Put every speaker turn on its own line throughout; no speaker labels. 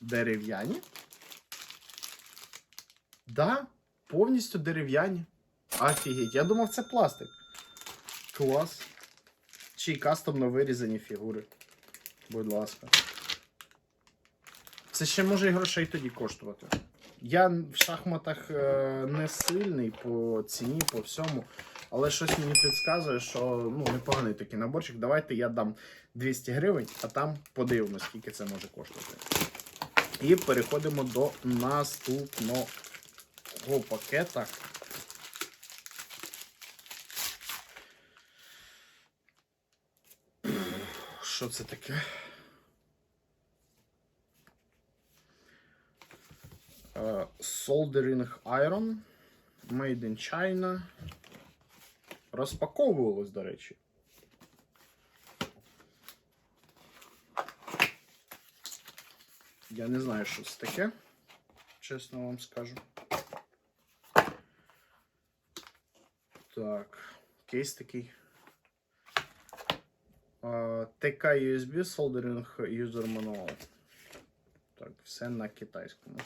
Дерев'яні? Да, повністю дерев'яні. Офігеть, я думав, це пластик. Клас. Чи кастомно вирізані фігури. Будь ласка. Це ще може і грошей тоді коштувати. Я в шахматах е, не сильний по ціні, по всьому. Але щось мені підказує, що ну, непоганий такий наборчик. Давайте я дам 200 гривень, а там подивимось, скільки це може коштувати. І переходимо до наступного пакета. Що це таке? Е, Soldering Iron. Made in China. Розпаковувалось, до речі. Я не знаю, що це таке. Чесно вам скажу. Так, кейс такий. ТК USB Soldering User Manual. Так, все на китайському.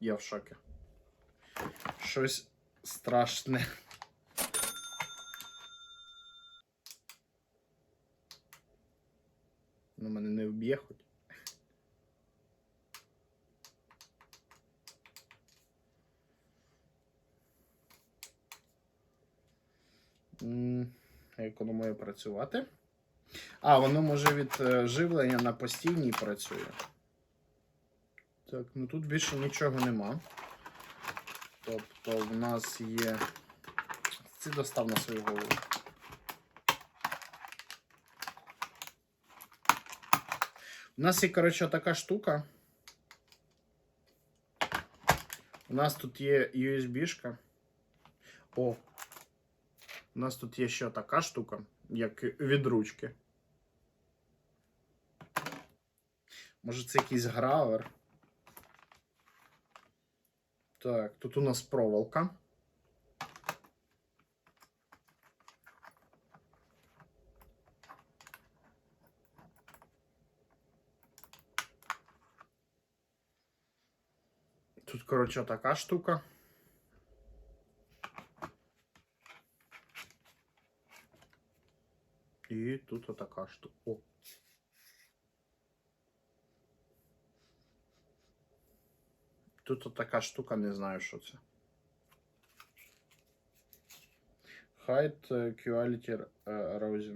Я в шокі. Щось страшне. Ну, мене не вб'є хоч. Має працювати? А, воно може від е, живлення на постійній працює. Так, ну тут більше нічого нема. Тобто в нас є. Це достав на свою голову. У нас є, коротше, така штука. У нас тут є USB-шка. О. У нас тут є ще така штука, як від ручки. Може це якийсь гравер. Так, тут у нас проволока. Тут, коротше, така штука. І тут отака штука. О. Тут отака штука, не знаю, що це. Height е, Quality е, Erosion.